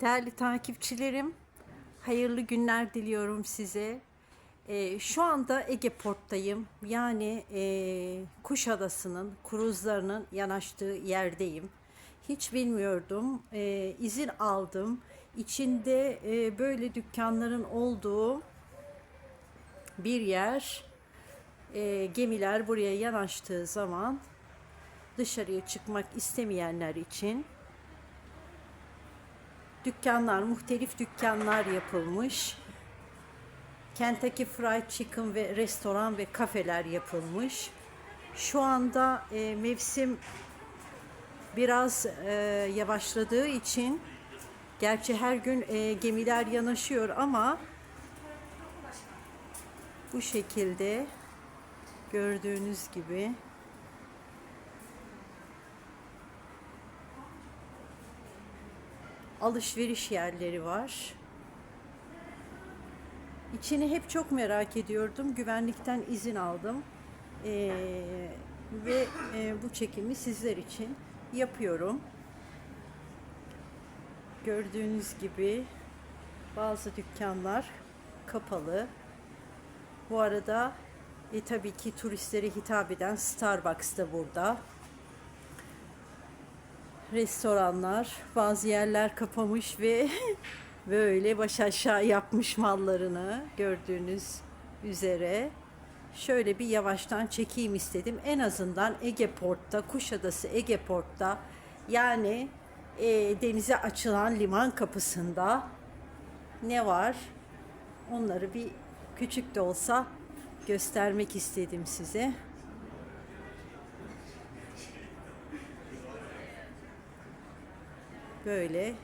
Değerli takipçilerim, hayırlı günler diliyorum size. Ee, şu anda Ege Port'tayım. Yani e, Kuşadası'nın kruzlarının yanaştığı yerdeyim. Hiç bilmiyordum. Ee, izin aldım. İçinde e, böyle dükkanların olduğu bir yer. E, gemiler buraya yanaştığı zaman dışarıya çıkmak istemeyenler için dükkanlar, muhtelif dükkanlar yapılmış. Kentucky Fried Chicken ve restoran ve kafeler yapılmış. Şu anda e, mevsim biraz e, yavaşladığı için gerçi her gün e, gemiler yanaşıyor ama bu şekilde gördüğünüz gibi alışveriş yerleri var. İçini hep çok merak ediyordum. Güvenlikten izin aldım. Ee, ve e, bu çekimi sizler için yapıyorum. Gördüğünüz gibi bazı dükkanlar kapalı. Bu arada e, tabii ki turistlere hitap eden Starbucks da burada restoranlar, bazı yerler kapamış ve böyle baş aşağı yapmış mallarını gördüğünüz üzere. Şöyle bir yavaştan çekeyim istedim. En azından Ege Port'ta, Kuşadası Ege Port'ta yani e, denize açılan liman kapısında ne var? Onları bir küçük de olsa göstermek istedim size. Böyle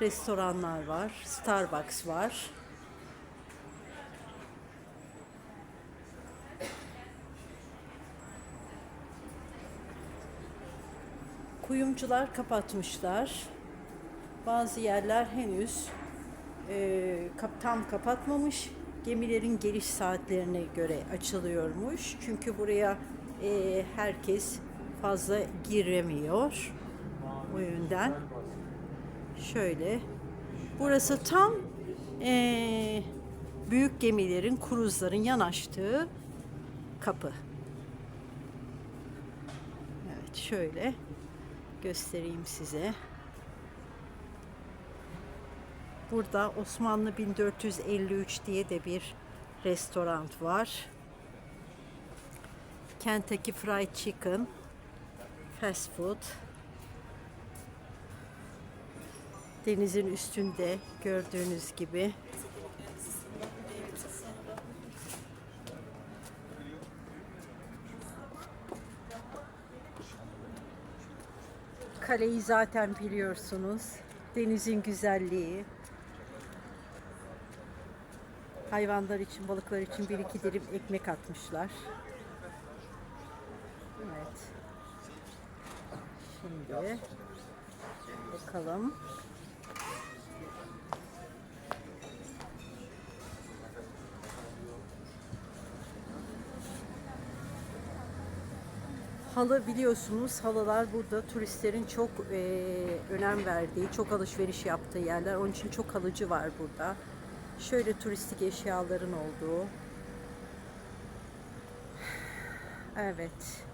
restoranlar var, Starbucks var. Kuyumcular kapatmışlar. Bazı yerler henüz e, tam kapatmamış. Gemilerin geliş saatlerine göre açılıyormuş. Çünkü buraya e, herkes fazla giremiyor. O yönden. Şöyle. Burası tam e, büyük gemilerin, kruzların yanaştığı kapı. Evet şöyle göstereyim size. Burada Osmanlı 1453 diye de bir restoran var. Kentucky Fried Chicken Fast Food. Denizin üstünde gördüğünüz gibi. Kaleyi zaten biliyorsunuz. Denizin güzelliği. Hayvanlar için, balıklar için bir iki dilim ekmek atmışlar. Evet. Şimdi bakalım. Halı biliyorsunuz halılar burada turistlerin çok e, önem verdiği, çok alışveriş yaptığı yerler. Onun için çok halıcı var burada. Şöyle turistik eşyaların olduğu. Evet.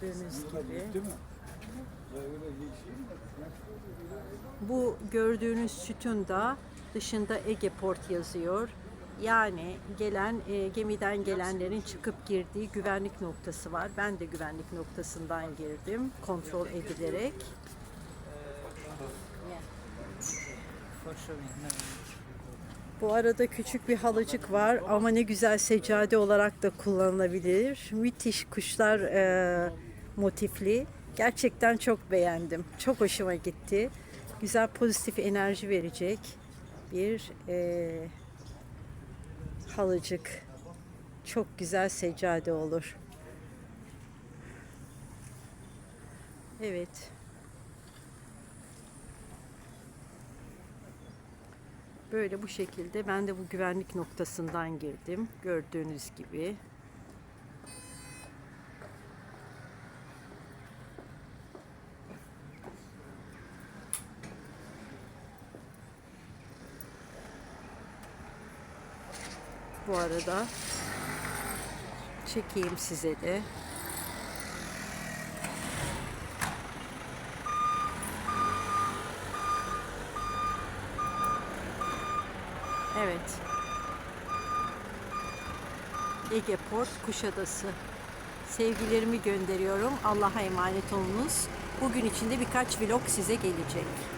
Gördüğünüz gibi. Mi? Bu gördüğünüz sütun da dışında Ege Port yazıyor. Yani gelen e, gemiden gelenlerin çıkıp girdiği güvenlik noktası var. Ben de güvenlik noktasından girdim kontrol edilerek. Bu arada küçük bir halıcık var ama ne güzel seccade olarak da kullanılabilir. Müthiş kuşlar e, motifli. Gerçekten çok beğendim. Çok hoşuma gitti. Güzel pozitif enerji verecek bir e, halıcık. Çok güzel seccade olur. Evet. Böyle bu şekilde ben de bu güvenlik noktasından girdim. Gördüğünüz gibi. Bu arada. Çekeyim size de. Evet. Ege Port Kuşadası. Sevgilerimi gönderiyorum. Allah'a emanet olunuz. Bugün içinde birkaç vlog size gelecek.